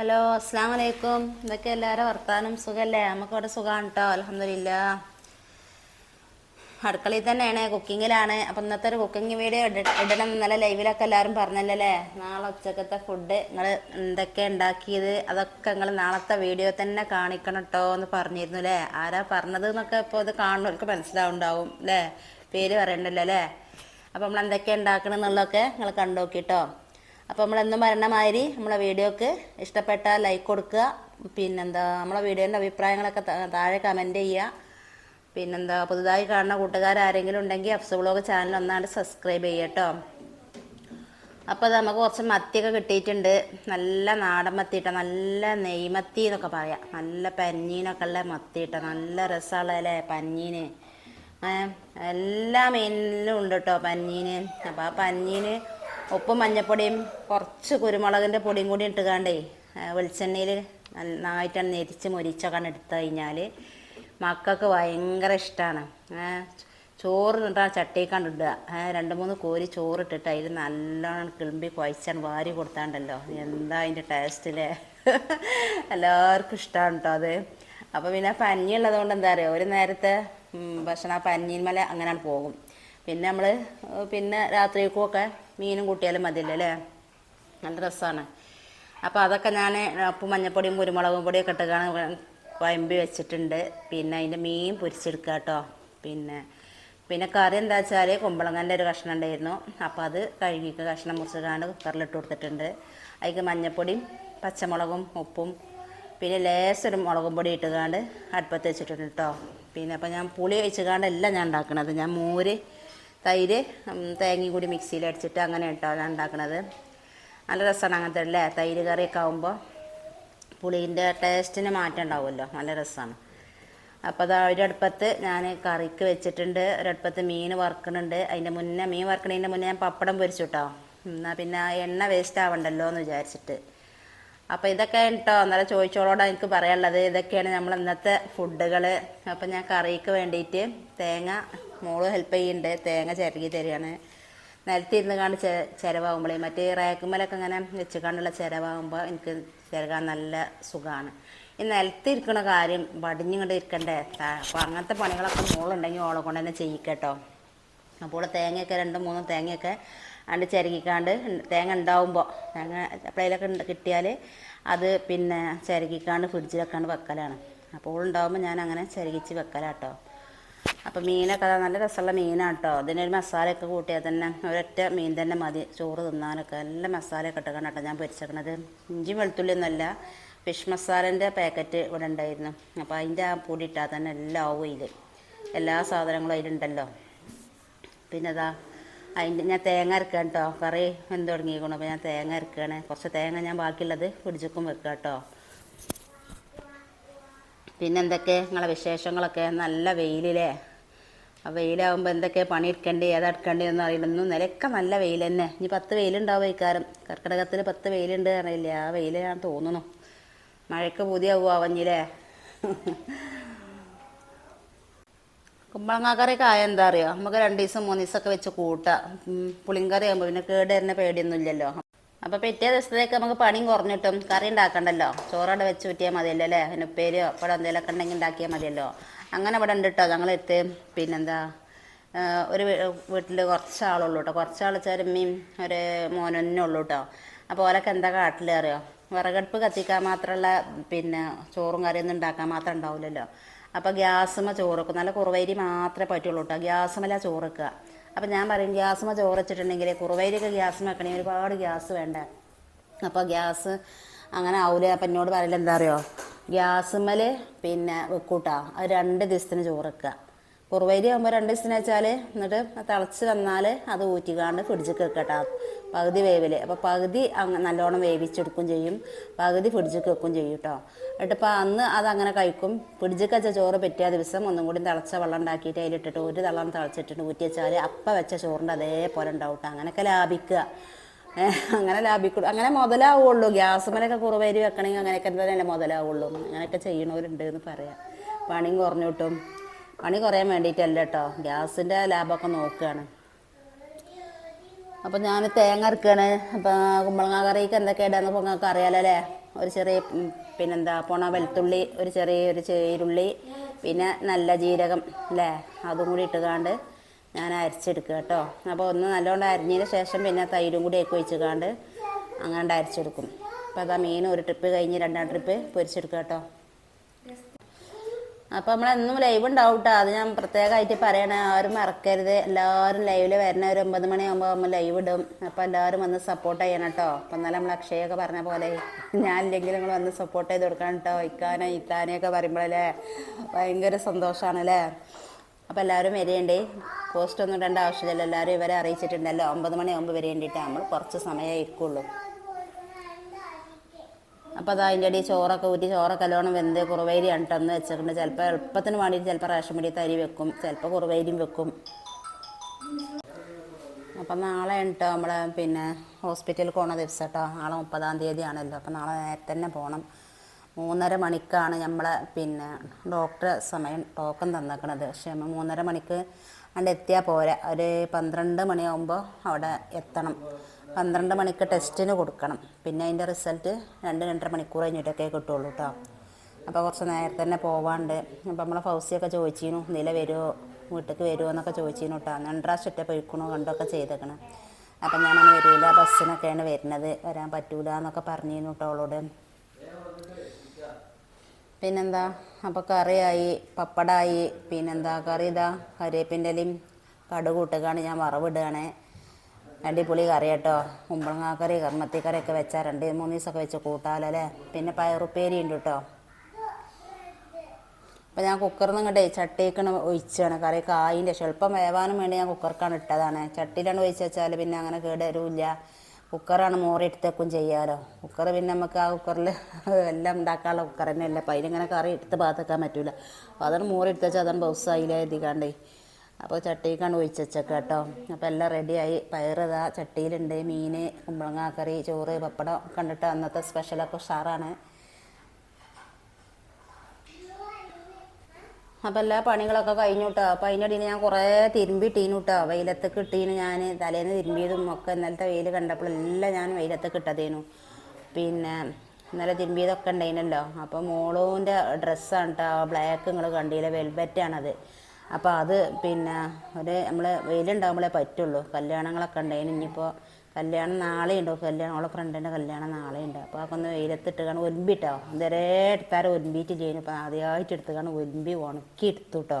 Hello അസ്സാം വലൈക്കും ഇതൊക്കെ എല്ലാവരും വർത്താനം? സുഖല്ലേ? നമുക്ക് ഇവിടെ സുഖമാണ് കേട്ടോ അലഹമില്ല അടുക്കളയിൽ തന്നെയാണ് കുക്കിങ്ങിലാണ്. അപ്പം ഇന്നത്തെ ഒരു കുക്കിംഗ് വീഡിയോ ഇടണം. ഇന്നലെ ലൈവിലൊക്കെ എല്ലാവരും പറഞ്ഞല്ലേ നാളെ ഉച്ചക്കത്തെ ഫുഡ് നിങ്ങൾ എന്തൊക്കെ ഉണ്ടാക്കിയത് അതൊക്കെ നിങ്ങൾ നാളത്തെ വീഡിയോ തന്നെ കാണിക്കണം കേട്ടോ എന്ന് പറഞ്ഞിരുന്നു അല്ലേ ആരാ പറഞ്ഞത് എന്നൊക്കെ ഇപ്പോൾ ഇത് കാണുന്നവർക്ക് മനസ്സിലാവുണ്ടാവും അല്ലേ പേര് പറയണ്ടല്ലോ അല്ലേ അപ്പം നമ്മൾ എന്തൊക്കെ ഉണ്ടാക്കണം എന്നുള്ളതൊക്കെ നിങ്ങൾ കണ്ടു അപ്പോൾ നമ്മളെന്നും പറയണ മാതിരി നമ്മളെ വീഡിയോക്ക് ഇഷ്ടപ്പെട്ട ലൈക്ക് കൊടുക്കുക. പിന്നെന്താ നമ്മളെ വീഡിയോന്റെ അഭിപ്രായങ്ങളൊക്കെ താഴെ കമന്റ് ചെയ്യുക. പിന്നെന്താ പുതുതായി കാണുന്ന കൂട്ടുകാരാരെങ്കിലും ഉണ്ടെങ്കിൽ അഫ്സ് ബ്ലോഗ് ചാനൽ ഒന്നാണ്ട് സബ്സ്ക്രൈബ് ചെയ്യട്ടോ അപ്പോൾ നമുക്ക് കുറച്ച് മത്തിയൊക്കെ കിട്ടിയിട്ടുണ്ട്. നല്ല നാടൻ മത്തിയിട്ട നല്ല നെയ്മത്തി എന്നൊക്കെ പറയാം. നല്ല പഞ്ഞീനൊക്കെ ഉള്ള മത്തിയിട്ട നല്ല രസമുള്ള അല്ലേ പഞ്ഞീന് എല്ലാ മീനിലും ഉണ്ട് കേട്ടോ പഞ്ഞീന് അപ്പോൾ ആ പഞ്ഞീന് ഉപ്പും മഞ്ഞപ്പൊടിയും കുറച്ച് കുരുമുളകിന്റെ പൊടിയും കൂടി ഇട്ടുകാണ്ടേ വെളിച്ചെണ്ണയിൽ നന്നായിട്ട് നെരിച്ച് മൊരിച്ചൊക്കെ എടുത്തു കഴിഞ്ഞാൽ മക്കൾക്ക് ഭയങ്കര ഇഷ്ടമാണ് ചോറ് ചട്ടിക്കാണ്ട് ഇടുക. ഏ, രണ്ട് മൂന്ന് കോരി ചോറ് ഇട്ടിട്ട് അതിൽ നല്ലോണം കിളമ്പി കുഴച്ചാണ് വാരി കൊടുത്താണ്ടല്ലോ. എന്താ അതിന്റെ ടേസ്റ്റിലെ? എല്ലാവർക്കും ഇഷ്ടമാണ് കേട്ടോ അത്. അപ്പോൾ പിന്നെ പഞ്ഞി ഉള്ളതുകൊണ്ട് എന്താ പറയുക ഒരു നേരത്തെ ഭക്ഷണം ആ പഞ്ഞീന്മേലെ അങ്ങനെയാണ് പോകും. പിന്നെ നമ്മൾ പിന്നെ രാത്രിക്കൊക്കെ മീനും കൂട്ടിയാലും മതിയല്ലേ അല്ലേ? നല്ല രസമാണ് അപ്പോൾ അതൊക്കെ ഞാൻ ഉപ്പും മഞ്ഞപ്പൊടിയും കുരുമുളകും പൊടിയൊക്കെ ഇട്ടുകയാണ് വയമ്പി വെച്ചിട്ടുണ്ട്. പിന്നെ അതിന്റെ മീൻ പൊരിച്ചെടുക്കുക കേട്ടോ പിന്നെ പിന്നെ കറി എന്താ വെച്ചാൽ കുമ്പളങ്ങന്റെ ഒരു കഷ്ണം ഉണ്ടായിരുന്നു. അപ്പോൾ അത് കഴുകിക്ക് കഷ്ണം മുറിച്ചിട്ടാണ്ട് കുക്കറിലിട്ട് കൊടുത്തിട്ടുണ്ട്. അതിക്ക് മഞ്ഞപ്പൊടിയും പച്ചമുളകും ഉപ്പും പിന്നെ ലേസൊരു മുളകും പൊടി ഇട്ടുകാണ്ട് അടുപ്പത്ത് വെച്ചിട്ടുണ്ട് കേട്ടോ പിന്നെ അപ്പോൾ ഞാൻ പുളി ഒഴിച്ചുകാണ്ടല്ല ഞാൻ ഉണ്ടാക്കുന്നത് ഞാൻ മോര് തൈര് തേങ്ങ തേങ്ങയും കൂടി മിക്സിയിൽ അടിച്ചിട്ട് അങ്ങനെ കേട്ടോ ഞാൻ നല്ല രസമാണ് അങ്ങനത്തെ അല്ലേ? തൈര് കറിയൊക്കെ ആകുമ്പോൾ പുളീന്റെ ടേസ്റ്റിന് മാറ്റം ഉണ്ടാവുമല്ലോ? നല്ല രസമാണ് അപ്പോൾ അത് ഒരടുപ്പത്ത് ഞാൻ കറിക്ക് വെച്ചിട്ടുണ്ട്. ഒരടുപ്പത്ത് മീൻ വറുക്കണുണ്ട്. അതിന്റെ മുന്നേ മീൻ വറുക്കണതിന്റെ മുന്നേ ഞാൻ പപ്പടം പൊരിച്ചു കേട്ടോ എന്നാൽ പിന്നെ എണ്ണ വേസ്റ്റ് ആവണ്ടല്ലോ എന്ന് വിചാരിച്ചിട്ട്. അപ്പോൾ ഇതൊക്കെ കേട്ടോ അന്നേരം ചോദിച്ചോളോടാണ് എനിക്ക് പറയാനുള്ളത്. ഇതൊക്കെയാണ് നമ്മൾ ഇന്നത്തെ ഫുഡുകൾ അപ്പോൾ ഞാൻ കറിക്ക് വേണ്ടിയിട്ട് തേങ്ങ മോൾ ഹെൽപ്പ് ചെയ്യുന്നുണ്ട് തേങ്ങ ചിരകി തരികയാണ്. നിലത്തിരുന്ന് കണ്ട് ചെ ചിരവാകുമ്പോഴേ മറ്റേ റാക്കുമ്മലൊക്കെ ഇങ്ങനെ വെച്ച് കണ്ടുള്ള ചിരവാകുമ്പോൾ എനിക്ക് ചിരകാൻ നല്ല സുഖമാണ് ഈ നിലത്തിരിക്കണ കാര്യം വടിഞ്ഞിങ്ങോട്ട് ഇരിക്കണ്ടേ? അപ്പോൾ അങ്ങനത്തെ പണികളൊക്കെ മോളുണ്ടെങ്കിൽ ഓളെ കൊണ്ട് തന്നെ ചെയ്യിക്കട്ടോ. അപ്പോൾ തേങ്ങയൊക്കെ രണ്ടും മൂന്നും തേങ്ങയൊക്കെ അണ്ട് ചിരകിക്കാണ്ട് തേങ്ങ ഉണ്ടാവുമ്പോൾ തേങ്ങ എപ്പോഴേലൊക്കെ കിട്ടിയാൽ അത് പിന്നെ ചിരകിക്കാണ്ട് ഫ്രിഡ്ജിലൊക്കെ വെക്കലാണ്. അപ്പോൾ ഉണ്ടാവുമ്പോൾ ഞാൻ അങ്ങനെ ചിരകിച്ച് വെക്കലാട്ടോ. അപ്പോൾ മീനൊക്കെ നല്ല രസമുള്ള മീനാണ് കേട്ടോ അതിനൊരു മസാലയൊക്കെ കൂട്ടിയാൽ തന്നെ ഒരൊറ്റ മീൻ തന്നെ മതി. ചോറ് തിന്നാനൊക്കെ നല്ല മസാലയൊക്കെ ഇട്ടേക്കണം കേട്ടോ ഞാൻ പൊരിച്ചേക്കണത്. ഇഞ്ചി വെളുത്തുള്ളി ഒന്നുമല്ല ഫിഷ് മസാലേന്റെ പാക്കറ്റ് ഇവിടെ ഉണ്ടായിരുന്നു. അപ്പോൾ അതിന്റെ ആ പൊടി ഇട്ടാൽ തന്നെ എല്ലാം ആവും ഇതിൽ എല്ലാ സാധനങ്ങളും അതിലുണ്ടല്ലോ. പിന്നെ അതാ അതിന്റെ ഞാൻ തേങ്ങ അരക്കാം കേട്ടോ കറി എന്ത് തുടങ്ങിയിരിക്കണം അപ്പോൾ ഞാൻ തേങ്ങ അരക്കുകയാണ് കുറച്ച് തേങ്ങ ഞാൻ ബാക്കിയുള്ളത് പിടിച്ചക്കും വെക്കാം കേട്ടോ പിന്നെന്തൊക്കെ നിങ്ങളെ വിശേഷങ്ങളൊക്കെ? നല്ല വെയിലില്ലേ? ആ വെയിലാവുമ്പോൾ എന്തൊക്കെ പണിയെടുക്കണ്ടേ ഏതെടുക്കണ്ടേ എന്ന് അറിയണമെന്നും നിലക്ക നല്ല വെയിൽ തന്നെ ഇനി പത്ത് വെയിലുണ്ടാവും ഇക്കാരം കർക്കിടകത്തിൽ പത്ത് വെയിലുണ്ട് അറിയില്ല. ആ വെയിൽ ഞാൻ തോന്നുന്നു. മഴയ്ക്ക് പുതിയാവുക അവഞ്ഞില്ലേ കുമ്പളങ്ങ കറിയൊക്കെ ആയ എന്താ അറിയുക നമുക്ക് രണ്ട് ദിവസം മൂന്ന് ദിവസമൊക്കെ വെച്ച് കൂട്ടാം. പുളിങ്കറി ആകുമ്പോൾ പിന്നെ കേട് തന്നെ പേടിയൊന്നും ഇല്ലല്ലോ അപ്പോൾ പിറ്റേ ദിവസത്തേക്ക് നമുക്ക് പണിയും കുറഞ്ഞിട്ടും കറി ഉണ്ടാക്കണ്ടല്ലോ. ചോറോടെ വെച്ച് കുറ്റിയാൽ മതിയല്ലോ അല്ലേ? പിന്നെ ഉപ്പേരിയോ അപ്പോൾ എന്തെങ്കിലുമൊക്കെ ഉണ്ടെങ്കിൽ ഉണ്ടാക്കിയാൽ മതിയല്ലോ. അങ്ങനെ ഇവിടെ ഉണ്ട് കേട്ടോ ഞങ്ങളെടുത്ത് പിന്നെന്താ ഒരു വീട്ടിൽ കുറച്ച് ആളുള്ളൂ കേട്ടോ കുറച്ച് ആൾ ചെറുമ്മയും ഒരു മോനൊന്നേ ഉള്ളൂ കേട്ടോ അപ്പോൾ ഓലൊക്കെ എന്താ കാട്ടിൽ അറിയോ? വിറകടുപ്പ് കത്തിക്കാൻ മാത്രമുള്ള പിന്നെ ചോറും കറിയൊന്നും ഉണ്ടാക്കാൻ മാത്രം ഉണ്ടാവില്ലല്ലോ അപ്പോൾ ഗ്യാസുമ്മ ചോറ് വെക്കും നല്ല കുറവേരി മാത്രമേ പറ്റുള്ളൂ കേട്ടോ ഗ്യാസുമല്ല ചോറ് വെക്കുക അപ്പോൾ ഞാൻ പറയും ഗ്യാസുമ്മ ചോറ് വെച്ചിട്ടുണ്ടെങ്കിൽ കുറവേരിയൊക്കെ ഗ്യാസ് വെക്കണമെങ്കിൽ ഒരുപാട് ഗ്യാസ് വേണ്ട. അപ്പോൾ ഗ്യാസ് അങ്ങനെ ആവൂല. അപ്പം എന്നോട് പറയില്ല എന്താ അറിയോ ഗ്യാസുമ്മൽ പിന്നെ വെക്കൂട്ടാ. അത് രണ്ട് ദിവസത്തിന് ചോറ് വെക്കുക കുറുവരി ആകുമ്പോൾ രണ്ട് ദിവസത്തിന് വെച്ചാൽ എന്നിട്ട് തിളച്ച് വന്നാൽ അത് ഊറ്റിക്കാണ്ട് ഫ്രിഡ്ജിൽ വെക്കട്ടാ. പകുതി വേവിൽ അപ്പോൾ പകുതി നല്ലോണം വേവിച്ചെടുക്കും ചെയ്യും. പകുതി ഫ്രിഡ്ജിൽ വെക്കും ചെയ്യും കേട്ടോ എന്നിട്ട് ഇപ്പോൾ അന്ന് അതങ്ങനെ കഴിക്കും. ഫ്രിഡ്ജിൽ വെച്ച ചോറ് പറ്റിയ ദിവസം ഒന്നും കൂടി തിളച്ച വെള്ളം ഉണ്ടാക്കിയിട്ട് അതിലിട്ടിട്ട് ഒരു തള്ളം തിളച്ചിട്ടിട്ട് ഊറ്റി വെച്ചാൽ അപ്പം വെച്ച ചോറിന്റെ അതേപോലെ ഉണ്ടാവും കേട്ടോ അങ്ങനെയൊക്കെ ലാഭിക്കുക അങ്ങനെ ലാഭിക്കും അങ്ങനെ മുതലാവുള്ളൂ. ഗ്യാസ് മേലൊക്കെ കുറവേരി വെക്കണമെങ്കിൽ അങ്ങനെയൊക്കെ തന്നെയല്ലേ മുതലാവുള്ളൂ. അങ്ങനെയൊക്കെ ചെയ്യണവരുണ്ട് എന്ന് പറയാം. പണിയും കുറഞ്ഞു കിട്ടും പണി കുറയാൻ വേണ്ടിയിട്ടല്ല കേട്ടോ ഗ്യാസിന്റെ ലാഭമൊക്കെ നോക്കുകയാണ് അപ്പം ഞാൻ തേങ്ങ അരക്കുകയാണ് അപ്പം കുമ്പളങ്ങ കറിക്ക് എന്തൊക്കെ ഇടാന്ന് നിങ്ങൾക്ക് അറിയാലോ അല്ലേ ഒരു ചെറിയ പിന്നെന്താ പൊണ വെളുത്തുള്ളി ഒരു ചെറിയൊരു ചേരുള്ളി പിന്നെ നല്ല ജീരകം അല്ലേ അതും കൂടി ഇട്ടുകാണ്ട് ഞാൻ അരച്ചെടുക്കുക കേട്ടോ. അപ്പോൾ ഒന്ന് നല്ലോണം അരിഞ്ഞതിന് ശേഷം പിന്നെ തൈരും കൂടി ഒക്കെ ഒഴിച്ചുകാണ്ട് അങ്ങനെ അരച്ചെടുക്കും. അപ്പോൾ അതാ മീൻ ഒരു ട്രിപ്പ് കഴിഞ്ഞ് രണ്ടാം ട്രിപ്പ് പൊരിച്ചെടുക്കുക കേട്ടോ. അപ്പോൾ നമ്മളെന്നും ലൈവ് ഉണ്ടാവും കേട്ടോ. അത് ഞാൻ പ്രത്യേകമായിട്ട് പറയണേ ആരും മറക്കരുത്. എല്ലാവരും ലൈവിൽ വരണ ഒരു ഒമ്പത് മണിയാകുമ്പോൾ നമ്മൾ ലൈവ് ഇടും. അപ്പോൾ എല്ലാവരും വന്ന് സപ്പോർട്ട് ചെയ്യണം കേട്ടോ. അപ്പം എന്നാലും നമ്മൾ അക്ഷയൊക്കെ പറഞ്ഞ പോലെ ഞാനില്ലെങ്കിൽ നിങ്ങൾ വന്ന് സപ്പോർട്ട് ചെയ്ത് കൊടുക്കണം കേട്ടോ. ഇക്കാനോ ഇത്താനെയൊക്കെ പറയുമ്പോഴല്ലേ ഭയങ്കര സന്തോഷമാണ് അല്ലേ അപ്പോൾ എല്ലാവരും വരേണ്ടേ? പോസ്റ്റ് ഒന്നും ഇടേണ്ട ആവശ്യമില്ല എല്ലാവരും ഇവരെ അറിയിച്ചിട്ടുണ്ടല്ലോ. ഒമ്പത് മണിയാകുമ്പോൾ വരേണ്ടിയിട്ട് നമ്മൾ കുറച്ച് സമയമേ ഇരിക്കുള്ളൂ. അപ്പോൾ അത് അതിന്റെ ഇടയിൽ ചോറൊക്കെ ഊറ്റി ചോറൊക്കെ നല്ലോണം വെന്ത് കുറുവൈരിയാണ് കേട്ടോ വെച്ചിട്ടുണ്ട് ചിലപ്പോൾ എളുപ്പത്തിന് വേണ്ടിയിട്ട് ചിലപ്പോൾ റേഷൻ പിടി തരി വെക്കും. ചിലപ്പോൾ കുറുവേരിയും വെക്കും. അപ്പം നാളെ കേട്ടോ നമ്മൾ പിന്നെ ഹോസ്പിറ്റലിൽ പോകണ ദിവസം കേട്ടോ നാളെ മുപ്പതാം തീയതി ആണല്ലോ അപ്പം നാളെ നേരത്തെ തന്നെ പോകണം മൂന്നര മണിക്കാണ് നമ്മളെ പിന്നെ ഡോക്ടർ സമയം ടോക്കൺ തന്നേക്കണത്. പക്ഷേ മൂന്നര മണിക്ക് അവിടെ എത്തിയാൽ പോരാ. ഒരു പന്ത്രണ്ട് മണിയാകുമ്പോൾ അവിടെ എത്തണം. പന്ത്രണ്ട് മണിക്ക് ടെസ്റ്റിന് കൊടുക്കണം. പിന്നെ അതിന്റെ റിസൾട്ട് രണ്ട് രണ്ടര മണിക്കൂർ കഴിഞ്ഞിട്ടൊക്കെ കിട്ടുള്ളൂ കേട്ടോ അപ്പോൾ കുറച്ച് നേരത്തെ തന്നെ പോവാണ്ട്. അപ്പോൾ നമ്മളെ ഫൗസിയൊക്കെ ചോദിച്ചിരുന്നു നില വരുമോ വീട്ടിലേക്ക് വരുമോ എന്നൊക്കെ ചോദിച്ചിരുന്നു കേട്ടോ രണ്ടര ചുറ്റ പോയിക്കണോ കണ്ടൊക്കെ ചെയ്തേക്കണം. അപ്പം ഞാനങ്ങനെ വരില്ല ബസ്സിനൊക്കെയാണ് വരുന്നത്. വരാൻ പറ്റൂല എന്നൊക്കെ പറഞ്ഞിരുന്നു കേട്ടോ അവളോട്. പിന്നെന്താ? അപ്പോൾ കറിയായി പപ്പടായി പിന്നെന്താ? കറി ഇതാ കരിവേപ്പിന്റെ ഇലയും കടുക് ഞാൻ വറവിടുകയാണ്. അടിപൊളി കറി കേട്ടോ കുമ്പളങ്ങാക്കറി കറി കർമ്മത്തി കറിയൊക്കെ വെച്ചാൽ രണ്ട് മൂന്ന് ദിവസമൊക്കെ വെച്ച് കൂട്ടാലോ അല്ലേ പിന്നെ പയറുപ്പേരി ഉണ്ട് കേട്ടോ. അപ്പം ഞാൻ കുക്കറിൽ നിന്ന് ഇങ്ങോട്ടേ ചട്ടിക്കാണ് ഒഴിച്ചാണ്. കറി കായിന്റെ എളുപ്പം വേവാനും വേണ്ടി ഞാൻ കുക്കർക്കാണ് ഇട്ടതാണ്. ചട്ടിയിലാണ് ഒഴിച്ച് വെച്ചാൽ പിന്നെ അങ്ങനെ കേട് വരില്ല കുക്കറാണ് മോറി എടുത്തേക്കും ചെയ്യാലോ കുക്കർ പിന്നെ നമുക്ക് ആ കുക്കറിൽ എല്ലാം ഉണ്ടാക്കാനുള്ള കുക്കർ തന്നെ അല്ല. അപ്പം അതിലിങ്ങനെ കറി എടുത്ത് പാത്തേക്കാൻ പറ്റില്ല അപ്പോൾ അതാണ് മോറി എടുത്ത് വെച്ചാൽ അതാണ് ബൗസായില്ല എഴുതിക്കാണ്ടേ അപ്പോൾ ചട്ടിക്കാണ് ഒഴിച്ച് വെച്ചേക്കുക കേട്ടോ. അപ്പോൾ എല്ലാം റെഡിയായി പയറിതാ ചട്ടിയിലുണ്ട്. മീൻ കുമ്പളങ്ങാക്കറി കറി ചോറ് പപ്പടം കണ്ടിട്ട് അന്നത്തെ സ്പെഷ്യലൊക്കെ ഉഷാറാണ്. അപ്പം എല്ലാ പണികളൊക്കെ കഴിഞ്ഞു കേട്ടോ അപ്പം അതിന്റെ ഇടയിൽ ഞാൻ കുറേ തിരുമ്പിട്ടീനു കേട്ടോ വെയിലത്തേക്ക് ഇട്ടീന് ഞാൻ തലേന്ന് തിരുമ്പിയതും ഒക്കെ ഇന്നലത്തെ വെയിൽ കണ്ടപ്പോഴെല്ലാം ഞാൻ വെയിലത്തേക്ക് ഇട്ടതേനു. പിന്നെ ഇന്നലെ തിരുമ്പിയതൊക്കെ ഉണ്ടായിരുന്നല്ലോ അപ്പോൾ മോളൂന്റെ ഡ്രസ്സാണ് കേട്ടോ ബ്ലാക്ക് നിങ്ങൾ കണ്ടില്ല വെൽബറ്റാണത് അപ്പോൾ അത് പിന്നെ ഒരു നമ്മൾ വെയിലുണ്ടാകുമ്പോഴേ പറ്റുള്ളൂ. കല്യാണങ്ങളൊക്കെ ഉണ്ടായിന് ഇനിയിപ്പോൾ കല്യാണം നാളെ ഉണ്ടോ. കല്യാണം അവളെ ഫ്രണ്ടിന്റെ കല്യാണം നാളെ ഉണ്ട്. അപ്പോൾ അതൊക്കെ ഒന്ന് വെയിലത്തിട്ട് കാണും ഒലിമ്പിട്ടോ ഇതുവരെ എടുത്താലും ഒലിമ്പിയിട്ട് ചെയ്യുന്നു. അപ്പോൾ ആദ്യമായിട്ട് എടുത്ത് കാണും ഒലിമ്പി ഉണക്കി എടുത്തു കേട്ടോ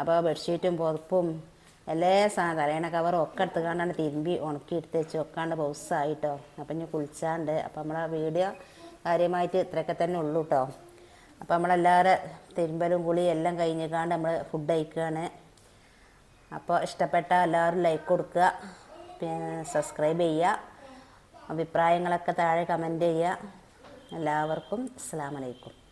അപ്പോൾ ബെഡ്ഷീറ്റും പുതപ്പും എല്ലാ സാധനം തലേണ കവറും ഒക്കെ എടുത്ത് കാണാണ്ട് തിരുമ്പി ഉണക്കി എടുത്ത് വെച്ച് വെക്കാണ്ട് ബൗസായിട്ടോ അപ്പം ഇനി കുളിച്ചാണ്ട് അപ്പം നമ്മളെ വീഡിയോ കാര്യമായിട്ട് ഇത്രയൊക്കെ തന്നെ ഉള്ളൂ കേട്ടോ അപ്പം നമ്മളെല്ലാവരും തിരുമ്പലും കുളി എല്ലാം കഴിഞ്ഞേക്കാണ്ട് നമ്മൾ ഫുഡ് കഴിക്കുകയാണ് അപ്പോൾ ഇഷ്ടപ്പെട്ട എല്ലാവരും ലൈക്ക് കൊടുക്കുക. സബ്സ്ക്രൈബ് ചെയ്യുക. അഭിപ്രായങ്ങളൊക്കെ താഴെ കമന്റ് ചെയ്യുക. എല്ലാവർക്കും അസ്സാം വലൈക്കും